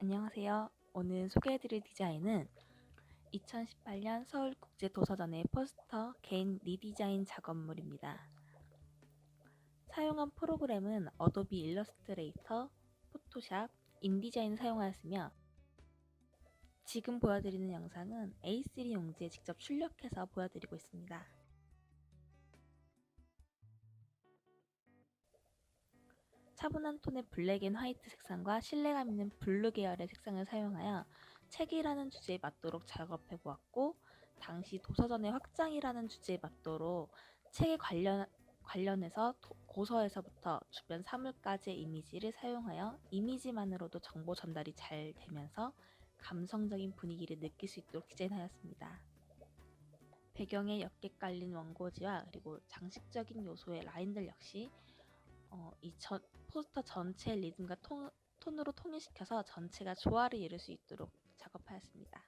안녕하세요. 오늘 소개해드릴 디자인은 2018년 서울국제도서전의 포스터 개인 리디자인 작업물입니다. 사용한 프로그램은 어도비 일러스트레이터, 포토샵, 인디자인을 사용하였으며 지금 보여드리는 영상은 A3 용지에 직접 출력해서 보여드리고 있습니다. 차분한 톤의 블랙 앤 화이트 색상과 신뢰감 있는 블루 계열의 색상을 사용하여 책이라는 주제에 맞도록 작업해 보았고 당시 도서전의 확장이라는 주제에 맞도록 책에 관련 관련해서 도- 고서에서부터 주변 사물까지의 이미지를 사용하여 이미지만으로도 정보 전달이 잘 되면서 감성적인 분위기를 느낄 수 있도록 디자인하였습니다. 배경에 옅게 깔린 원고지와 그리고 장식적인 요소의 라인들 역시 어, 이 전, 포스터 전체의 리듬과 톤, 톤으로 통일시켜서 전체가 조화를 이룰 수 있도록 작업하였습니다.